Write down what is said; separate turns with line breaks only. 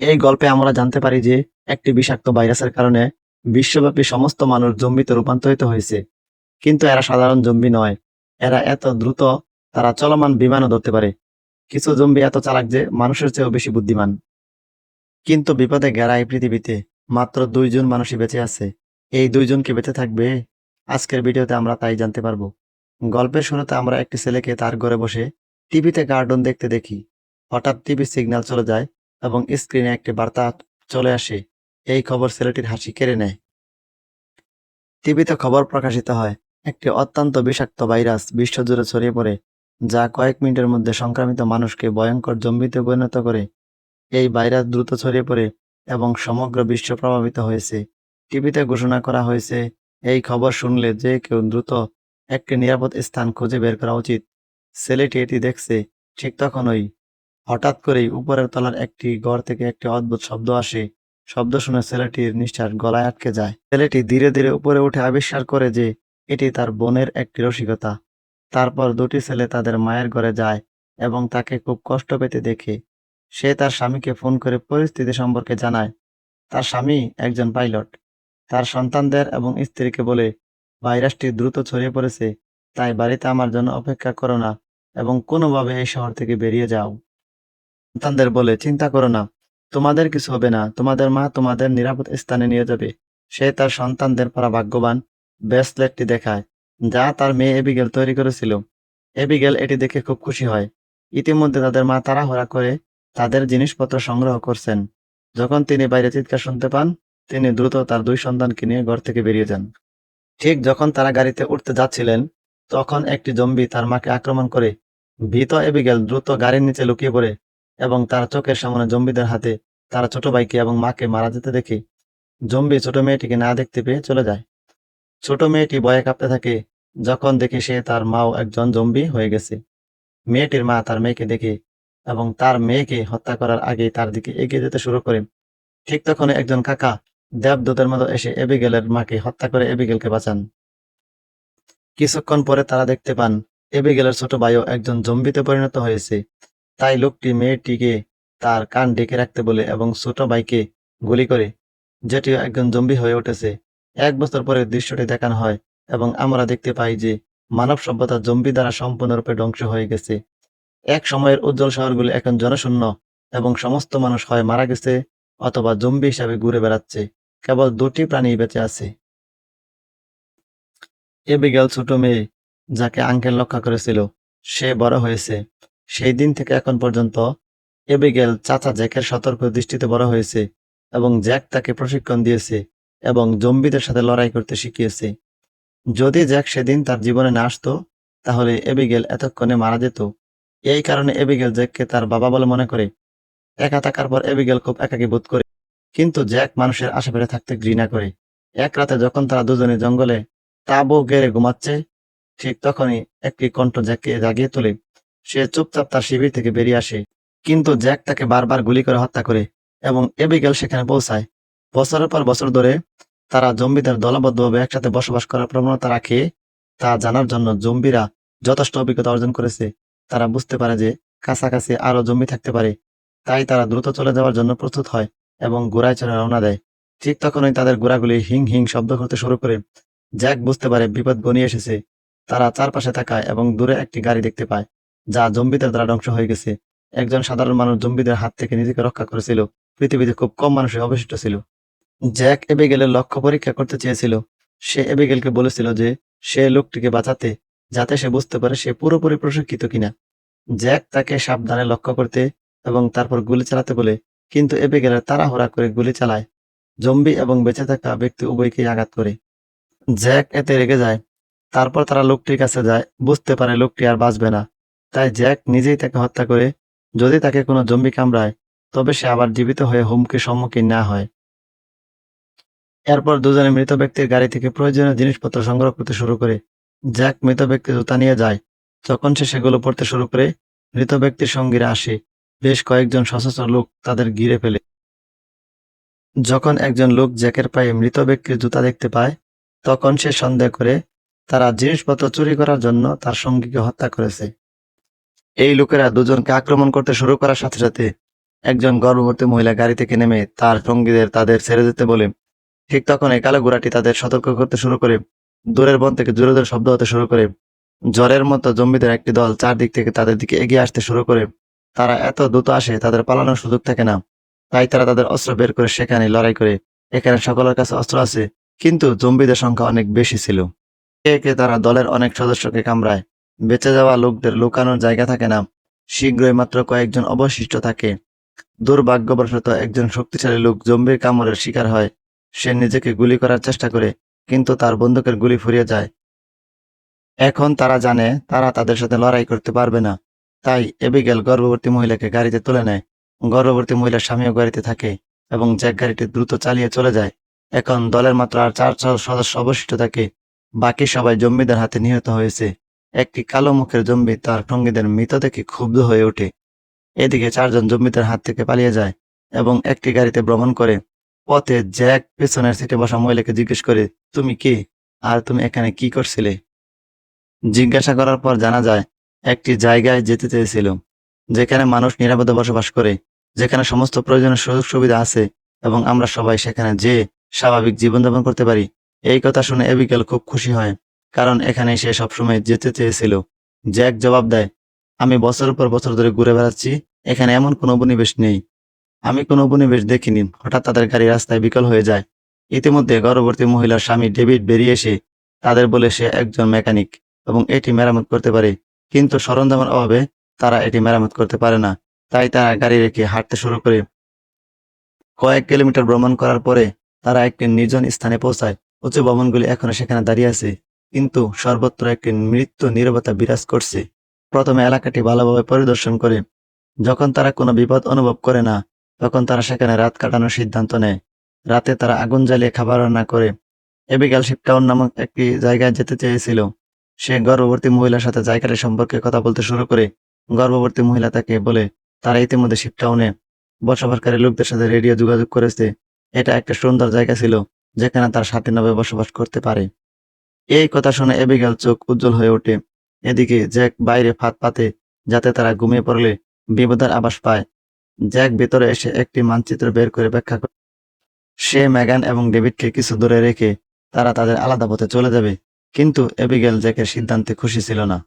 এই গল্পে আমরা জানতে পারি যে একটি বিষাক্ত ভাইরাসের কারণে বিশ্বব্যাপী সমস্ত মানুষ জম্বিতে রূপান্তরিত হয়েছে। কিন্তু এরা সাধারণ জম্বি নয়। এরা এত দ্রুত তারা চলমান বিমানও ধরতে পারে। কিছু জম্বি এত চালাক যে মানুষের চেয়েও বেশি বুদ্ধিমান। কিন্তু বিপদে ঘেরা এই পৃথিবীতে মাত্র দুইজন মানুষই বেঁচে আছে। এই দুইজন কি বেঁচে থাকবে? আজকের ভিডিওতে আমরা তাই জানতে পারব। গল্পের শুরুতে আমরা একটি ছেলেকে তার ঘরে বসে টিভিতে কার্টুন দেখতে দেখি। হঠাৎ টিভি সিগন্যাল চলে যায় এবং স্ক্রিনে একটি বার্তা চলে আসে। এই খবর ছেলেটির হাসি কেড়ে নেয়। টিভিতে খবর প্রকাশিত হয়, একটি অত্যন্ত বিষাক্ত ভাইরাস বিশ্বজুড়ে ছড়িয়ে পড়ে, যা কয়েক মিনিটের মধ্যে সংক্রামিত মানুষকে ভয়ঙ্কর জম্বিতে পরিণত করে। এই ভাইরাস দ্রুত ছড়িয়ে পড়ে এবং সমগ্র বিশ্ব প্রভাবিত হয়েছে। টিভিতে ঘোষণা করা হয়েছে, এই খবর শুনলে যে কেউ দ্রুত একটি নিরাপদ স্থান খুঁজে বের করা উচিত। ছেলেটি এটি দেখছে, ঠিক তখনই হঠাৎ করেই উপরের তলার একটি ঘর থেকে একটি অদ্ভুত শব্দ আসে। শব্দ শুনে ছেলেটির নিঃশ্বাস গলায় আটকে যায়। ছেলেটি ধীরে ধীরে উপরে উঠে আবিষ্কার করে যে এটি তার বোনের একটি রসিকতা। তারপর দুটি ছেলে তাদের মায়ের ঘরে যায় এবং তাকে খুব কষ্ট পেতে দেখে। সে তার স্বামীকে ফোন করে পরিস্থিতি সম্পর্কে জানায়। তার স্বামী একজন পাইলট। তার সন্তানদের এবং স্ত্রীকে বলে, ভাইরাসটি দ্রুত ছড়িয়ে পড়েছে। তাই বাড়িতে আমার জন্য অপেক্ষা করো না এবং কোনোভাবে এই শহর থেকে বেরিয়ে যাও। সন্তানদের বলে, চিন্তা করো না, তোমাদের কিছু হবে না। তোমাদের মা তোমাদের নিরাপদ স্থানে নিয়ে যাবে। সে তার সন্তানদের পারা ভাগ্যবান ব্রেসলেটটি দেখায়, যা তার মেয়ে এবিগেল তৈরি করেছিল। এবিগেল এটি দেখে খুব খুশি হয়। ইতিমধ্যে তাদের মা তাড়াহুড়া করে তাদের জিনিসপত্র সংগ্রহ করছেন। যখন তিনি বাইরে চিৎকার শুনতে পান, তিনি দ্রুত তার দুই সন্তানকে নিয়ে ঘর থেকে বেরিয়ে যান। ঠিক যখন তারা গাড়িতে উঠতে যাচ্ছিলেন, তখন একটি জম্বি তার মাকে আক্রমণ করে, ভীত এবিগেল দ্রুত গাড়ির নিচে লুকিয়ে পড়ে। এবং তার চোখের সামনে জম্বিদের হাতে তারা ছোট ভাইকে এবং মাকে মারা যেতে দেখে জম্বি ছোট মেয়েটিকে না দেখতে পেয়ে চলে যায়। ছোট মেয়েটি ভয়ে কাঁপতে থাকে, যখন দেখে সে তার মাও একজন জম্বি হয়ে গেছে। মেয়েটির মা তার মেয়েকে দেখে এবং তার মেয়েকে হত্যা করার আগে তার দিকে এগিয়ে যেতে শুরু করে। ঠিক তখন একজন কাকা দেবদূতের মতো এসে এবিগেলের মাকে হত্যা করে এবিগেলকে বাঁচান। কিছুক্ষণ পরে তারা দেখতে পান, এবিগেলের ছোট ভাইও একজন জম্বিতে পরিণত হয়েছে। তাই লোকটি মেয়েটিকে তার কান ডেকে রাখতে বলে এবং ছোট ভাইকে গুলি করে। যেটিও একজন জম্বি হয়ে উঠেছে। এক বছর পরে দৃশ্যটি দেখানো হয় এবং আমরা দেখতে পাই যে মানব সভ্যতা জম্বি দ্বারা সম্পূর্ণরূপে ধ্বংস হয়ে গেছে। এক সময়ের উজ্জ্বল শহরগুলি এখন জনশূন্য এবং সমস্ত মানুষ হয় মারা গেছে অথবা জম্বি হিসাবে ঘুরে বেড়াচ্ছে। কেবল দুটি প্রাণী বেঁচে আছে। এ এবিগেল ছোট মেয়ে, যাকে আঙ্কেল রক্ষা করেছিল, সে বড় হয়েছে। সেই দিন থেকে এখন পর্যন্ত এবিগেল চাচা জ্যাকের সতর্ক দৃষ্টিতে বড় হয়েছে এবং জ্যাক তাকে প্রশিক্ষণ দিয়েছে এবং জম্বিদের সাথে লড়াই করতে শিখিয়েছে। যদি জ্যাক সেদিন তার জীবনে না আসতো, তাহলে এবিগেল এতক্ষণে মারা যেত। এই কারণে এবিগেল জ্যাককে তার বাবা বলে মনে করে। একা থাকার পর এবিগেল খুব একাকী বোধ করে। কিন্তু জ্যাক মানুষের আশেপাশে থাকতে ঘৃণা করে। এক রাতে যখন তারা দুজনে জঙ্গলে তাবু গেড়ে ঘুমাচ্ছে, ঠিক তখনই একটি কণ্ঠ জ্যাককে জাগিয়ে তোলে। সে চুপচাপ তার শিবির থেকে বেরিয়ে আসে। কিন্তু জ্যাক তাকে বারবার গুলি করে হত্যা করে এবং এবিগেল সেখানে পৌঁছায়। বছরের পর বছর ধরে তারা জম্বিদের দলবদ্ধভাবে একসাথে বসবাস করার প্রবণতা রাখে, তা জানার জন্য জম্বিরা যথেষ্ট অভিজ্ঞতা অর্জন করেছে। তারা বুঝতে পারে যে কাছাকাছি আরও জম্বি থাকতে পারে, তাই তারা দ্রুত চলে যাওয়ার জন্য প্রস্তুত হয় এবং গোড়ায় চড়ে রওনা দেয়। ঠিক তখনই তাদের গোড়াগুলি হিং হিং শব্দ করতে শুরু করে। জ্যাক বুঝতে পারে বিপদ গনিয়ে এসেছে। তারা চারপাশে তাকায় এবং দূরে একটি গাড়ি দেখতে পায়। যা জম্বিদের দ্বারা ধ্বংস হয়ে গেছে। একজন সাধারণ মানুষ জম্বিদের হাত থেকে নিজেকে রক্ষা করেছিল। পৃথিবীতে খুব কম মানুষের অবশিষ্ট ছিল। জ্যাক এবেগেলের লক্ষ্য পরীক্ষা করতে চেয়েছিল। সে এবেগেলকে বলেছিল যে, সে লোকটিকে বাঁচাতে, যাতে সে বুঝতে পারে সে পুরোপুরি প্রশিক্ষিত কিনা। জ্যাক তাকে সাবধানে লক্ষ্য করতে এবং তারপর গুলি চালাতে বলে, কিন্তু এবেগেলের তাড়াহুড়া করে গুলি চালায়। জম্বি এবং বেঁচে থাকা ব্যক্তি উভয়কেই আঘাত করে। জ্যাক এতে রেগে যায়। তারপর তারা লোকটির কাছে যায়। বুঝতে পারে লোকটি আর বাঁচবে না। তাই জ্যাক নিজেই তাকে হত্যা করে যদি তাকে কোনো জম্বি কামড়ায়, তবে সে আবার জীবিত হয়ে হুমকির সম্মুখীন না হয়। এরপর দুজনে মৃত ব্যক্তির গাড়ি থেকে প্রয়োজনীয় জিনিসপত্র সংগ্রহ করতে শুরু করে। জ্যাক মৃত ব্যক্তি জুতা নিয়ে যায়। যখন সে সেগুলো পড়তে শুরু করে, মৃত ব্যক্তির সঙ্গীরা আসে। বেশ কয়েকজন সশস্ত্র লোক তাদের ঘিরে ফেলে। যখন একজন লোক জ্যাকের পায়ে মৃত ব্যক্তির জুতা দেখতে পায়, তখন সে সন্দেহ করে, তারা জিনিসপত্র চুরি করার জন্য তার সঙ্গীকে হত্যা করেছে। এই লোকেরা দুজনকে আক্রমণ করতে শুরু করার সাথে সাথে একজন গর্ভবতী মহিলা গাড়ি থেকে নেমে তার সঙ্গীদের তাদের ছেড়ে যেতে বলে, ঠিক তখন এই কালো ঘোড়াটি তাদের সতর্ক করতে শুরু করে, দূরের বন থেকে জোরে জোরে শব্দ হতে শুরু করে। জ্বরের মতো জম্বিদের একটি দল চারদিক থেকে তাদের দিকে এগিয়ে আসতে শুরু করে। তারা এত দ্রুত আসে, তাদের পালানোর সুযোগ থাকে না। তাই তারা তাদের অস্ত্র বের করে সেখানে লড়াই করে, এখানে সকলের কাছে অস্ত্র আছে, কিন্তু জম্বিদের সংখ্যা অনেক বেশি ছিল। একে তারা দলের অনেক সদস্যকে কামড়ায়। বেঁচে যাওয়া লোকদের লুকানোর জায়গা থাকে না। শীঘ্রই মাত্র কয়েকজন অবশিষ্ট থাকে। দুর্ভাগ্যবশত একজন শক্তিশালী লোক জম্বির কামড়ের শিকার হয়। সে নিজেকে গুলি করার চেষ্টা করে, কিন্তু তার বন্দুকের গুলি ফুরিয়ে যায়। এখন তারা জানে তারা তাদের সাথে লড়াই করতে পারবে না। তাই এবিগেল গর্ভবতী মহিলাকে গাড়িতে তুলে নেয়। গর্ভবতী মহিলার স্বামীও গাড়িতে থাকে এবং জ্যাক গাড়িটি দ্রুত চালিয়ে চলে যায়। এখন দলের মাত্র আর চার সদস্য অবশিষ্ট থাকে। বাকি সবাই জম্বিদের হাতে নিহত হয়েছে। একটি কালো মুখের জম্বি তার সঙ্গীদের মৃত দেখে ক্ষুব্ধ হয়ে ওঠে। এদিকে চারজন জম্বিদের হাত থেকে পালিয়ে যায় এবং একটি গাড়িতে ভ্রমণ করে। পথে জ্যাক পেছনের সিটে বসা মহিলাকে জিজ্ঞেস করে, তুমি কে? আর তুমি এখানে কি করছিলে? জিজ্ঞাসা করার পর জানা যায়, একটি জায়গায় যেতে চেয়েছিল, যেখানে মানুষ নিরাপদে বসবাস করে, যেখানে সমস্ত প্রয়োজনীয় সুযোগ সুবিধা আছে এবং আমরা সবাই সেখানে যে স্বাভাবিক জীবনযাপন করতে পারি। এই কথা শুনে এবিকেল খুব খুশি হয়। কারণ এখানে সে সবসময় যেতে চেয়েছিল। জ্যাক জবাব দেয়, আমি বছরের পর বছর ধরে ঘুরে বেড়াচ্ছি, এখানে এমন কোনো উপনিবেশ নেই। আমি কোনো উপনিবেশ দেখিনি। হঠাৎ তাদের গাড়ি রাস্তায় বিকল হয়ে যায়। ইতিমধ্যে গর্ভবতী মহিলার স্বামী ডেভিড বেরিয়ে এসে তাদের বলে সে একজন মেকানিক এবং এটি মেরামত করতে পারে। কিন্তু সরঞ্জামের অভাবে তারা এটি মেরামত করতে পারে না। তাই তারা গাড়ি রেখে হাঁটতে শুরু করে। কয়েক কিলোমিটার ভ্রমণ করার পরে তারা একটি নির্জন স্থানে পৌঁছায়। উঁচু ভবনগুলি এখনও সেখানে দাঁড়িয়ে আছে। কিন্তু সর্বত্র একটি মৃত্যু নীরবতা বিরাজ করছে। প্রথমে এলাকাটি ভালোভাবে পরিদর্শন করে। যখন তারা কোনো বিপদ অনুভব করে না, তখন তারা সেখানে রাত কাটানোর সিদ্ধান্ত নেয়। রাতে তারা আগুন জ্বালিয়ে খাবার রান্না করে। এবিগাল শিপটাউন নামক একটি জায়গায় যেতে চেয়েছিল। সে গর্ভবতী মহিলার সাথে জায়গাটি সম্পর্কে কথা বলতে শুরু করে। গর্ভবতী মহিলা তাকে বলে, তারা ইতিমধ্যে শিপটাউনে বসবাসকারী লোকদের সাথে রেডিও যোগাযোগ করেছে। এটা একটা সুন্দর জায়গা ছিল, যেখানে তার স্বাধীনভাবে বসবাস করতে পারে। এই কথা শুনে এবিগেল চোখ উজ্জ্বল হয়ে ওঠে। এদিকে জ্যাক বাইরে ফাঁদ পাতে যাতে তারা ঘুমিয়ে পড়লে বিপদের আবাস পায়। জ্যাক ভেতরে এসে একটি মানচিত্র বের করে ব্যাখ্যা করে। সে ম্যাগান এবং ডেভিডকে কিছু দূরে রেখে তারা তাদের আলাদা পথে চলে যাবে। কিন্তু এবিগেল জ্যাকের সিদ্ধান্তে খুশি ছিল না।